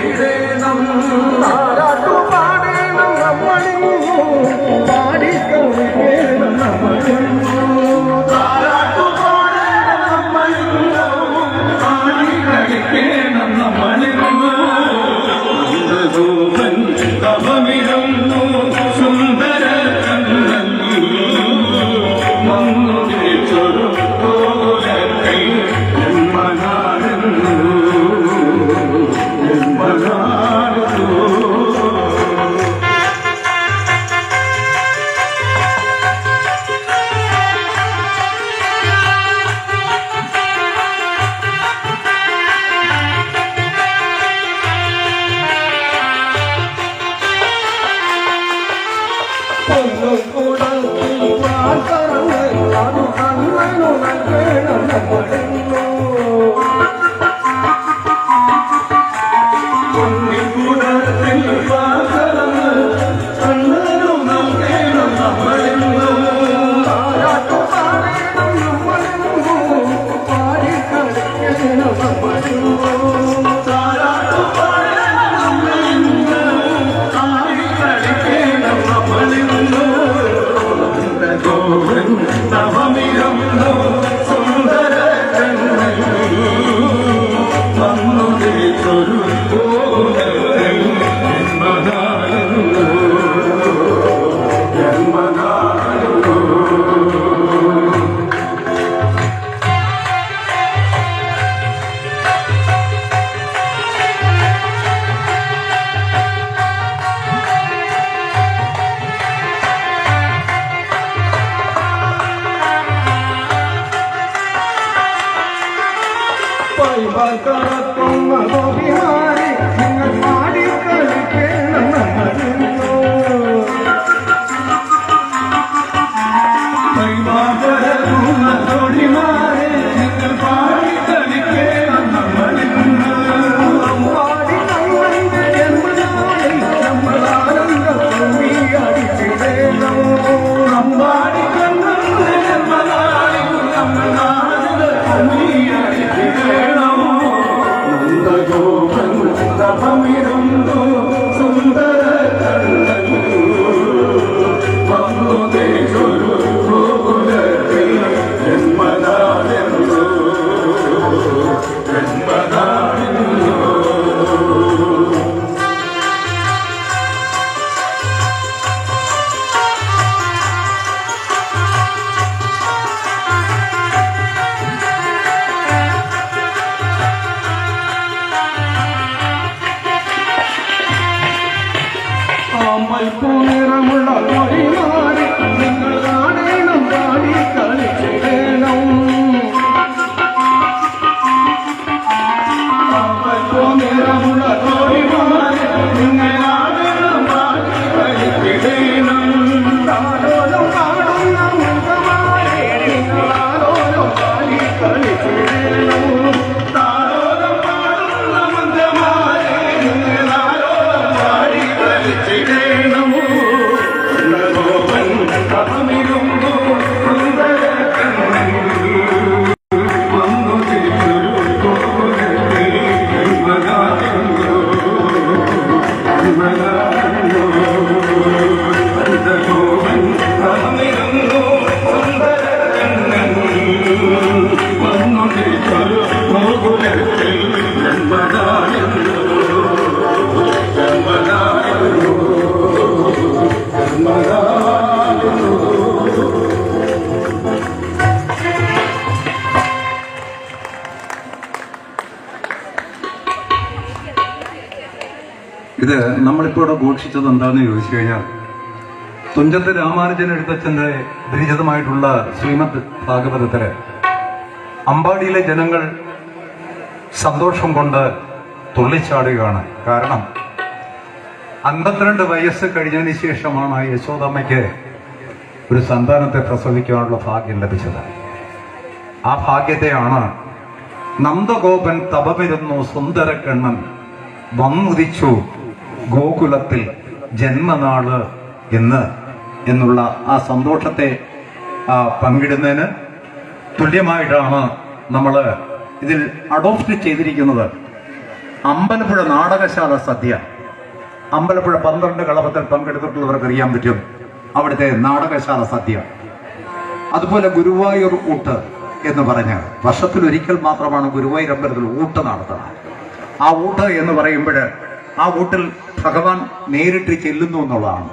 ഇടണം চলো നമ്മളിപ്പോൾ ഇവിടെ ഘോഷിച്ചത് എന്താണെന്ന് ചോദിച്ചു കഴിഞ്ഞാൽ തുഞ്ചത്ത് രാമാനുജൻ എഴുത്തച്ഛന്റെ വിരചിതമായിട്ടുള്ള ശ്രീമദ് ഭാഗവതത്തിൽ അമ്പാടിയിലെ ജനങ്ങൾ സന്തോഷം കൊണ്ട് തുള്ളിച്ചാടുകയാണ്. കാരണം അൻപത്തിരണ്ട് വയസ്സ് കഴിഞ്ഞതിന് ശേഷമാണ് യശോദമ്മയ്ക്ക് ഒരു സന്താനത്തെ പ്രസവിക്കാനുള്ള ഭാഗ്യം ലഭിച്ചത്. ആ ഭാഗ്യത്തെയാണ് നന്ദഗോപൻ തപമിരുന്നു സുന്ദരക്കണ്ണൻ വന്നുദിച്ചു ഗോകുലത്തിൽ ജന്മനാൾ എന്ന് എന്നുള്ള ആ സന്തോഷത്തെ പങ്കിടുന്നതിന് തുല്യമായിട്ടാണ് നമ്മൾ ഇതിൽ അഡോപ്റ്റ് ചെയ്തിരിക്കുന്നത്. അമ്പലപ്പുഴ നാടകശാല സദ്യ. അമ്പലപ്പുഴ പന്ത്രണ്ട് കളപത്തിൽ പങ്കെടുത്തിട്ടുള്ളവർക്ക് അറിയാൻ പറ്റും അവിടുത്തെ നാടകശാല സദ്യ. അതുപോലെ ഗുരുവായൂർ ഊട്ട് എന്ന് പറഞ്ഞ് വർഷത്തിലൊരിക്കൽ മാത്രമാണ് ഗുരുവായൂർ അമ്പലത്തിൽ ഊട്ട് നടത്തുന്നത്. ആ ഊട്ട് എന്ന് പറയുമ്പോൾ ആ ഊട്ടിൽ ഭഗവാൻ നേരിട്ട് ചെല്ലുന്നു എന്നുള്ളതാണ്.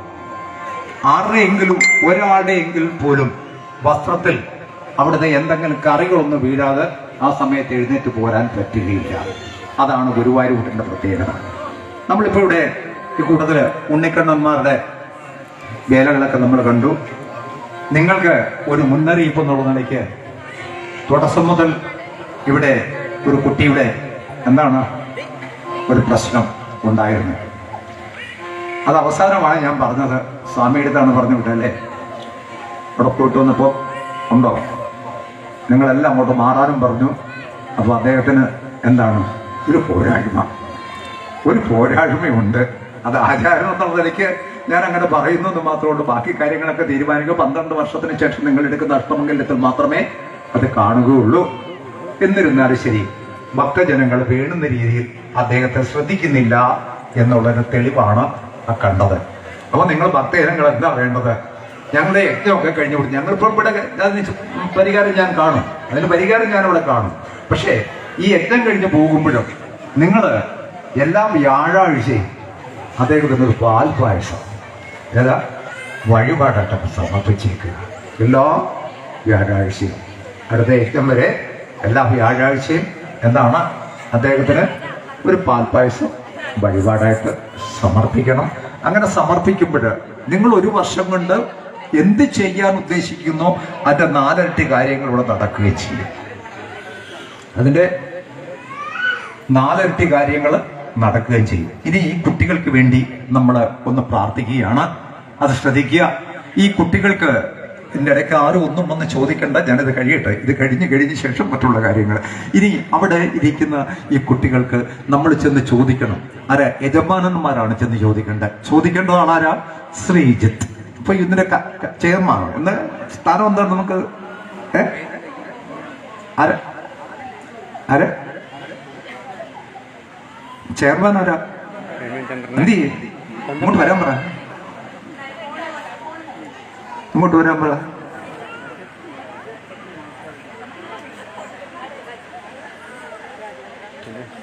ആരുടെയെങ്കിലും ഒരാളുടെയെങ്കിലും പോലും വസ്ത്രത്തിൽ അവിടുത്തെ എന്തെങ്കിലും കറികളൊന്നും വീഴാതെ ആ സമയത്ത് എഴുന്നേറ്റ് പോരാൻ പറ്റുകയില്ല. അതാണ് ഗുരുവായൂരൂട്ടിന്റെ പ്രത്യേകത. നമ്മളിപ്പോൾ ഇവിടെ ഈ കൂട്ടത്തിൽ ഉണ്ണിക്കണ്ണന്മാരുടെ വേലകളൊക്കെ നമ്മൾ കണ്ടു. നിങ്ങൾക്ക് ഒരു മുന്നറിയിപ്പ് എന്നുള്ള നിലയ്ക്ക് തുടസം മുതൽ ഇവിടെ ഒരു കുട്ടിയുടെ എന്താണ് ഒരു പ്രശ്നം ഉണ്ടായിരുന്നു. അത് അവസാനമാണ് ഞാൻ പറഞ്ഞത്. സ്വാമിയുടെ അടുത്താണ് പറഞ്ഞു വിട്ടല്ലേ? അവിടെ പോയിട്ട് വന്നപ്പോൾ ഉണ്ടോ? നിങ്ങളെല്ലാം അങ്ങോട്ട് മാറാനും പറഞ്ഞു. അപ്പോൾ അദ്ദേഹത്തിന് എന്താണ്? ഒരു പോരായ്മ. ഒരു പോരായ്മയുണ്ട്. അത് ആചാരം എന്നുള്ള നിലയ്ക്ക് ഞാൻ അങ്ങനെ പറയുന്നു എന്ന് മാത്രമുള്ളൂ ബാക്കി കാര്യങ്ങളൊക്കെ തീരുമാനിക്കുക പന്ത്രണ്ട് വർഷത്തിന് ശേഷം നിങ്ങൾ എടുക്കുന്ന അഷ്ടമംഗല്യത്തിൽ മാത്രമേ അത് കാണുകയുള്ളൂ. എന്നിരുന്നാലും ശരി ഭക്തജനങ്ങൾ വേണുന്ന രീതിയിൽ അദ്ദേഹത്തെ ശ്രദ്ധിക്കുന്നില്ല എന്നുള്ളൊരു തെളിവാണ് ആ കണ്ടത്. അപ്പോൾ നിങ്ങൾ ഭക്തജനങ്ങൾ എന്താ വേണ്ടത്? ഞങ്ങളുടെ യജ്ഞമൊക്കെ കഴിഞ്ഞു കൊടുത്തു ഞങ്ങളിപ്പോൾ ഇവിടെ അതിന് പരിഹാരം ഞാൻ കാണും. അതിന് പരിഹാരം ഞാൻ ഇവിടെ കാണും. പക്ഷേ ഈ യജ്ഞം കഴിഞ്ഞ് പോകുമ്പോഴും നിങ്ങൾ എല്ലാ വ്യാഴാഴ്ചയും അദ്ദേഹം ഒരു പാൽ പായസം ഏതാ? വഴിപാടായിട്ട് സമർപ്പിച്ചേക്കുക എല്ലാ വ്യാഴാഴ്ചയും. അടുത്ത യജ്ഞം വരെ എല്ലാ വ്യാഴാഴ്ചയും. എന്താണ്? അദ്ദേഹത്തിന് ഒരു പാൽപ്പായസം വഴിപാടായിട്ട് സമർപ്പിക്കണം. അങ്ങനെ സമർപ്പിക്കുമ്പോൾ നിങ്ങൾ ഒരു വർഷം കൊണ്ട് എന്ത് ചെയ്യാൻ ഉദ്ദേശിക്കുന്നു അതിന്റെ നാലരട്ടി കാര്യങ്ങൾ ഇവിടെ നടക്കുകയും ചെയ്യും. അതിന്റെ നാലരട്ടി കാര്യങ്ങൾ നടക്കുകയും ചെയ്യും. ഇനി ഈ കുട്ടികൾക്ക് വേണ്ടി നമ്മൾ ഒന്ന് പ്രാർത്ഥിക്കുകയാണ്. അത് ശ്രദ്ധിക്കുക. ഈ കുട്ടികൾക്ക് ഇതിന്റെ ഇടയ്ക്ക് ആരും ഒന്നും വന്ന് ചോദിക്കണ്ട. ഞാനിത് കഴിയട്ടെ. ഇത് കഴിഞ്ഞ് കഴിഞ്ഞ ശേഷം മറ്റുള്ള കാര്യങ്ങൾ. ഇനി അവിടെ ഇരിക്കുന്ന ഈ കുട്ടികൾക്ക് നമ്മൾ ചെന്ന് ചോദിക്കണം. ആരാ? യജമാനന്മാരാണ് ചെന്ന് ചോദിക്കേണ്ടത്. ചോദിക്കേണ്ടതാണ് ആരാ? ശ്രീജിത്ത്. ഇപ്പൊ ഇതിന്റെ ചെയർമാൻ. എന്ന് സ്ഥാനം എന്താണ് നമുക്ക്? ആര? ആരാ? ചെയർമാൻ ആരാ? എന്ത്? ഇങ്ങോട്ട് വരാൻ പറ. ഇങ്ങോട്ട് വരാൻ പറ.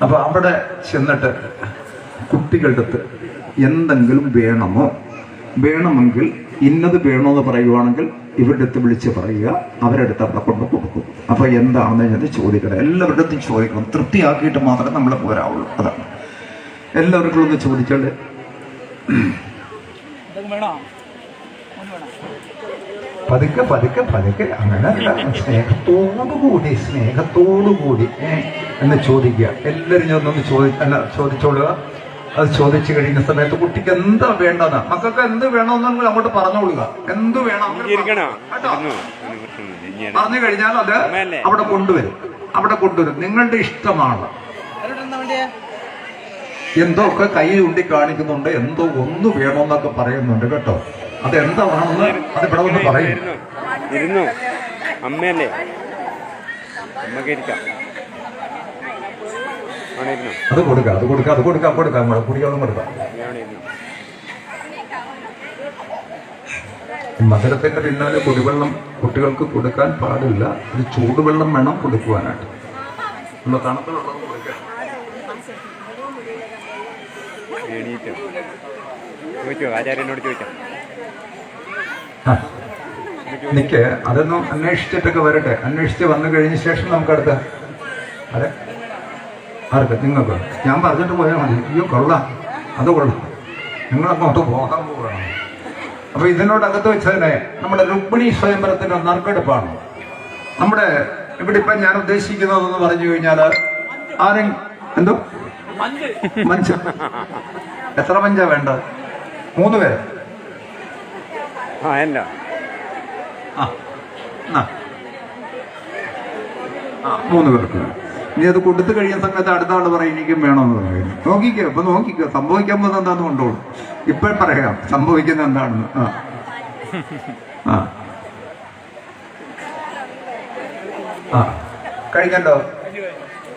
അപ്പൊ അവിടെ ചെന്നിട്ട് കുട്ടികളുടെ അടുത്ത് എന്തെങ്കിലും വേണമോ? വേണമെങ്കിൽ ഇന്നത് വേണമെന്ന് പറയുവാണെങ്കിൽ ഇവരുടെ അടുത്ത് വിളിച്ച് പറയുക. അവരുടെ അടുത്ത് അവിടെ കൊണ്ട് കൊടുക്കും. അപ്പൊ എന്താണെന്ന് ഞാൻ ചോദിക്കണം എല്ലാവരുടെ അടുത്തും ചോദിക്കണം. തൃപ്തിയാക്കിയിട്ട് മാത്രമേ നമ്മൾ പോരാവുള്ളൂ. അതാണ് എല്ലാവർക്കും ഒന്ന് ചോദിച്ചാൽ പതുക്കെ പതുക്കെ പതുക്കെ. അങ്ങനെ സ്നേഹത്തോടുകൂടി സ്നേഹത്തോടു കൂടി സ്നേഹത്തോടു കൂടി ഏ, എന്ന് ചോദിക്കുക. എല്ലാവരും ചെന്നൊന്ന് ചോദി അല്ല ചോദിച്ചോളുക. അത് ചോദിച്ചു കഴിയുന്ന സമയത്ത് കുട്ടിക്ക് എന്താ വേണ്ടത് മക്കൾക്ക് എന്ത് വേണമെന്ന് അങ്ങോട്ട് പറഞ്ഞോളുക. എന്ത് വേണം? പറഞ്ഞു കഴിഞ്ഞാൽ അത് അവിടെ കൊണ്ടുവരും. അവിടെ കൊണ്ടുവരും. നിങ്ങളുടെ ഇഷ്ടമാണ്. എന്തോ ഒക്കെ കൈ ചൂണ്ടി കാണിക്കുന്നുണ്ട് എന്തോ ഒന്ന് വേണമെന്നൊക്കെ പറയുന്നുണ്ട് കേട്ടോ. അത് എന്താണെന്ന് അത് ഇവിടെ ഒന്ന് പറയും. ഇരുന്നു. അമ്മയല്ലേ? അമ്മയ്ക്ക് ഇരിക്കാം അത് കൊടുക്കാം അത് കൊടുക്കാം അത് കൊടുക്കാം കൊടുക്കാം കൂടെ കുടിക്കാതെ കൊടുക്കാം മധുരത്തിന്റെ പിന്നാലെ കുടിവെള്ളം കുട്ടികൾക്ക് കൊടുക്കാൻ പാടില്ല. ഇത് ചൂടുവെള്ളം വേണം കൊടുക്കുവാനായിട്ട്. നമ്മൾ തണുത്ത വെള്ളം കൊടുക്കാം ചോദിച്ചോ? ആചാര്യനോട് ചോദിച്ചോ. എനിക്ക് അതൊന്നും അന്വേഷിച്ചിട്ടൊക്കെ വരട്ടെ. അന്വേഷിച്ച് വന്നു കഴിഞ്ഞ ശേഷം നമുക്ക് അടുത്ത അതെ. ആർക്ക്? നിങ്ങൾക്ക്. ഞാൻ പറഞ്ഞിട്ട് പോയാൽ മതി. അയ്യോ കൊള്ളാം. അത് കൊള്ളാം. നിങ്ങളങ്ങോട്ട് പോകാൻ പോകണം അപ്പൊ ഇതിനോടകത്ത് വെച്ചതിനെ നമ്മുടെ രുക്മിണി സ്വയംവരത്തിന്റെ നറുക്കെടുപ്പാണ്. നമ്മുടെ ഇവിടെ ഇപ്പൊ ഞാൻ ഉദ്ദേശിക്കുന്നതെന്ന് പറഞ്ഞു കഴിഞ്ഞാൽ ആരും എന്തോ? മഞ്ച്. എത്ര മഞ്ചാ വേണ്ടത്? മൂന്ന് പേര്. ആ എന്നാ? മൂന്ന് പേർക്ക്. ഇനി അത് കൊടുത്തു കഴിയുന്ന സമയത്ത് അടുത്ത ആൾ പറയും എനിക്കും വേണമെന്ന് പറയും നോക്കിക്കോ ഇപ്പൊ നോക്കിക്കോ. സംഭവിക്കാൻ പോകുന്നത് എന്താന്ന് കൊണ്ടോളൂ. ഇപ്പോൾ പറയാം സംഭവിക്കുന്നത് എന്താണെന്ന്. ആ. ആ. ആ. കഴിഞ്ഞല്ലോ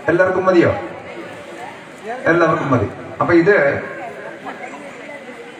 എല്ലാവർക്കും മതിയോ? എല്ലാവർക്കും മതി. അപ്പൊ ഇത്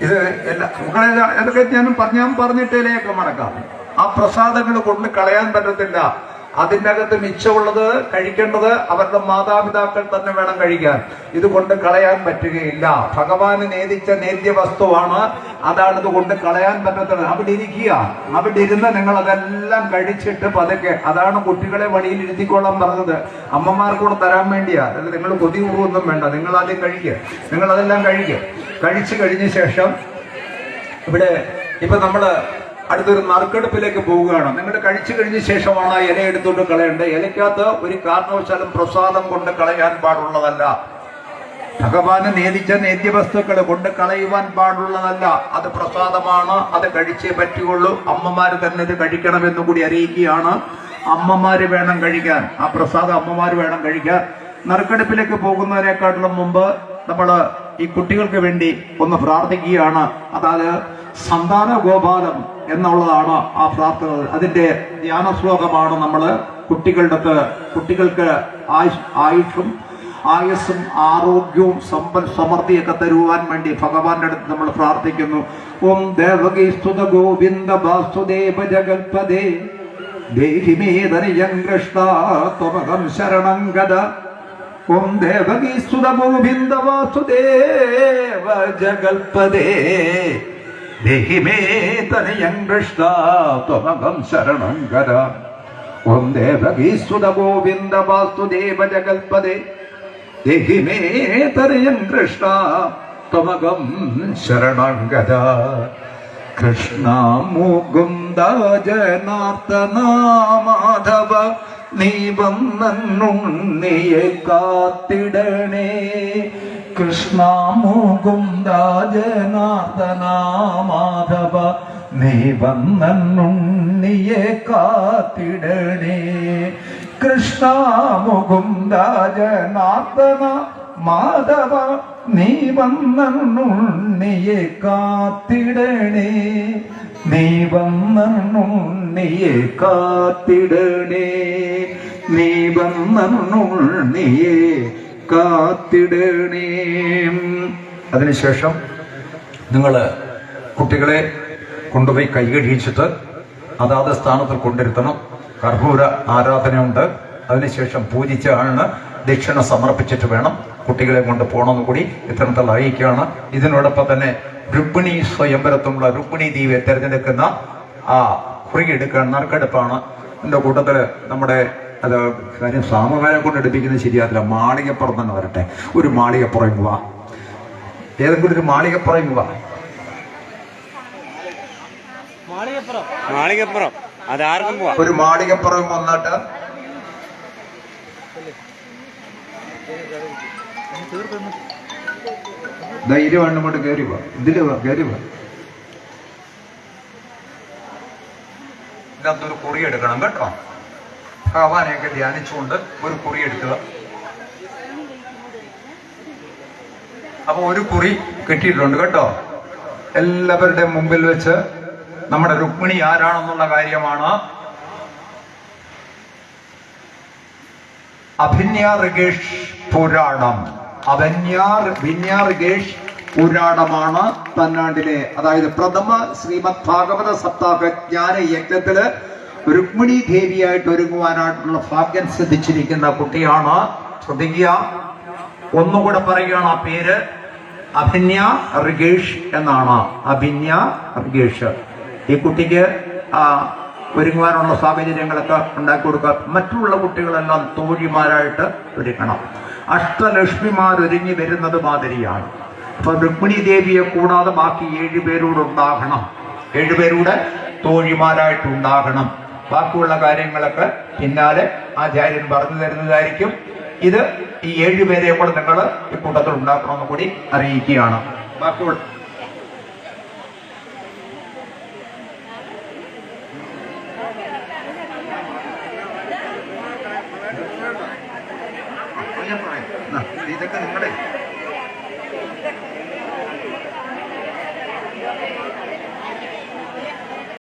ഇത് എല്ലാ നിങ്ങളെ അതൊക്കെ ഞാൻ ഞാൻ പറഞ്ഞിട്ടേലേക്ക് മടക്കാം. ആ പ്രസാദങ്ങൾ കൊണ്ട് കളയാൻ പറ്റത്തില്ല. അതിന്റെ അകത്ത് മിച്ചമുള്ളത് കഴിക്കേണ്ടത് അവരുടെ മാതാപിതാക്കൾ തന്നെ വേണം കഴിക്കാൻ. ഇത് കൊണ്ട് കളയാൻ പറ്റുകയില്ല. ഭഗവാന് നേദിച്ച നേദ്യ വസ്തുവാണ് അതാണ് ഇത് കൊണ്ട് കളയാൻ പറ്റത്തത്. അവിടെ ഇരിക്കുക. അവിടെ ഇരുന്ന് നിങ്ങൾ അതെല്ലാം കഴിച്ചിട്ട് പതുക്കെ. അതാണ് കുട്ടികളെ വഴിയിൽ ഇരുത്തിക്കൊള്ളാൻ പറഞ്ഞത്. അമ്മമാർക്കൂടെ തരാൻ വേണ്ടിയാ. നിങ്ങൾ കൊതി കൂറുമൊന്നും വേണ്ട. നിങ്ങൾ ആദ്യം കഴിക്കുക നിങ്ങൾ അതെല്ലാം കഴിക്കുക കഴിച്ചു കഴിഞ്ഞ ശേഷം ഇവിടെ ഇപ്പൊ നമ്മൾ അടുത്തൊരു നറുക്കെടുപ്പിലേക്ക് പോവുകയാണ്. നിങ്ങൾ കഴിച്ചു കഴിഞ്ഞ ശേഷമാണ് ഇല എടുത്തുകൊണ്ട് കളയേണ്ടത്. ഇലയ്ക്കകത്ത് ഒരു കാരണവശാലും പ്രസാദം കൊണ്ട് കളയാൻ പാടുള്ളതല്ല. ഭഗവാന് നേദിച്ച നേദ്യവസ്തുക്കൾ കൊണ്ട് കളയുവാൻ പാടുള്ളതല്ല. അത് പ്രസാദമാണ് അത് കഴിച്ചേ പറ്റുകയുള്ളൂ. അമ്മമാർ തന്നെ ഇത് കഴിക്കണമെന്ന് കൂടി അറിയിക്കുകയാണ്. അമ്മമാര് വേണം കഴിക്കാൻ. ആ പ്രസാദം അമ്മമാര് വേണം കഴിക്കാൻ. നറുക്കെടുപ്പിലേക്ക് പോകുന്നതിനെക്കാട്ടിലും മുമ്പ് നമ്മൾ ഈ കുട്ടികൾക്ക് വേണ്ടി ഒന്ന് പ്രാർത്ഥിക്കുകയാണ്. അതായത് സന്താന ഗോപാലം എന്നുള്ളതാണ് ആ പ്രാർത്ഥന. അതിന്റെ ധ്യാന ശ്ലോകമാണ് നമ്മൾ കുട്ടികളുടെ കുട്ടികൾക്ക് ആയുഷ് ആയുസ്സും ആരോഗ്യവും സമ്പൽ സമൃദ്ധിയൊക്കെ തരുവാൻ വേണ്ടി ഭഗവാന്റെ അടുത്ത് നമ്മൾ പ്രാർത്ഥിക്കുന്നു. ഓം ദേവഗീസ്തുത ഗോവിന്ദ വാസുദേവ ജഗൽപദേ ദേഹിമേതനിയം കൃഷ്ണ ത്വമകം ശരണം ഗത. ഓം ദേവകി സ്തുത ഗോവിന്ദ വാസുദേവ ജഗൽപദേ ദേഹിമേതനിയം കൃഷ്ണ ത്വമകം ശരണം കര ഓം ദേവകി സ്തുത ഗോവിന്ദ വാസുദേവ ജഗൽപദേ ദേഹി മേ തരയം കൃഷ്ണ ത്വമകം കര കൃഷ്ണ മുകുന്ദ ജനാർദ്ദന മാധവ. നീ വന്നുണ്ണിയെ കാത്തിടണേ. കൃഷ്ണ മുകുന്ദ ജനാർദ്ദന മാധവ നീ വന്നുണ്ണിയെ കാത്തിടണേ. കൃഷ്ണ മുകുന്ദ ജനാർദ്ദന മാധവ നീ വന്നുണ്ണിയെ കാത്തിടണേ. നീ വന്നുണ്ണിയെ കാത്തിടണേ. നീ വന്നുണ്ണിയെ കാത്തിടണേ. അതിനുശേഷം നിങ്ങൾ കുട്ടികളെ കൊണ്ടുപോയി കൈകഴിച്ചിട്ട് അതാത് സ്ഥാനത്ത് കൊണ്ടിരുത്തണം. കർപ്പൂര ആരാധനയുണ്ട്. അതിനുശേഷം പൂജിച്ച ആളിന് ദക്ഷിണ സമർപ്പിച്ചിട്ട് വേണം. കുട്ടികളെ കൊണ്ട് പോകണമെന്ന് കൂടി ഇത്തരത്തിൽ അറിയിക്കുകയാണ്. ഇതിനോടൊപ്പം തന്നെ രുക്മിണി സ്വയംവരത്തുമുള്ള രുക്മിണി ദേവിയെ തിരഞ്ഞെടുക്കുന്ന ആ കുറുകിയെടുക്കാൻ നറുക്കെടുപ്പാണ്. എന്റെ കൂട്ടത്തിൽ നമ്മുടെ അത് കാര്യം സാമവേലെ കൊണ്ട് എടുപ്പിക്കുന്നത് ശരിയാകില്ല മാളികപ്പുറം തന്നെ വരട്ടെ. ഒരു മാളികപ്പുറം ഇങ്ങ് വാ. ഏതെങ്കിലും ഒരു മാളികപ്പുറം ഇങ്ങ് വാ. മാളികപ്പുറം. അത് ആർക്കും ഒരു മാളികപ്പുറം വന്നിട്ട് ധൈര്യമാണ് ഇങ്ങോട്ട് കയറി വാ. ഇതിൽ വാ കയറി വാ. ഇതിനകത്തൊരു കുറി എടുക്കണം കേട്ടോ. ഭഗവാനെയൊക്കെ ധ്യാനിച്ചുകൊണ്ട് ഒരു കുറി എടുക്കുക. അപ്പൊ ഒരു കുറി കിട്ടിയിട്ടുണ്ട് കേട്ടോ. എല്ലാവരുടെയും മുമ്പിൽ വെച്ച് നമ്മുടെ രുക്മിണി ആരാണെന്നുള്ള കാര്യമാണ്. അഭിന്യ ഋഗേഷ് പുരാണം. അഭന്യാർ വിന്യാർ ഗേഷ് പുരാണമാണ് തന്നാണ്ടിലെ അതായത് പ്രഥമ ശ്രീമദ് ഭാഗവത സപ്താഹ ജ്ഞാന യജ്ഞത്തിൽ രുക്മിണി ദേവിയായിട്ട് ഒരുങ്ങുവാനായിട്ടുള്ള ഭാഗ്യം സിദ്ധിച്ചിരിക്കുന്ന കുട്ടിയാണ് ശ്രദ്ധിക്കുക ഒന്നുകൂടെ പറയുകയാണ് ആ പേര്. അഭിന്യ റിഗേഷ് എന്നാണ്. അഭിന്യ റിഗേഷ് ഈ കുട്ടിക്ക് ഒരുങ്ങുവാനുള്ള സാഹചര്യങ്ങളൊക്കെ ഉണ്ടാക്കി കൊടുക്കുക മറ്റുള്ള കുട്ടികളെല്ലാം തോഴിമാരായിട്ട് ഒരുങ്ങണം. അഷ്ടലക്ഷ്മിമാർ ഒരുങ്ങി വരുന്നത് മാതിരിയാണ്. അപ്പൊ രുക്മിണി ദേവിയെ കൂടാതെ ബാക്കി ഏഴുപേരൂടെ ഉണ്ടാകണം. ഏഴുപേരൂടെ തോഴിമാരായിട്ട് ഉണ്ടാകണം. ബാക്കിയുള്ള കാര്യങ്ങളൊക്കെ പിന്നാലെ ആചാര്യൻ പറഞ്ഞു തരുന്നതായിരിക്കും. ഇത് ഈ ഏഴുപേരെ കൂടെ നിങ്ങൾ ഈ കൂട്ടത്തിൽ ഉണ്ടാക്കണമെന്ന് കൂടി അറിയിക്കുകയാണ്. ബാക്കിയുള്ള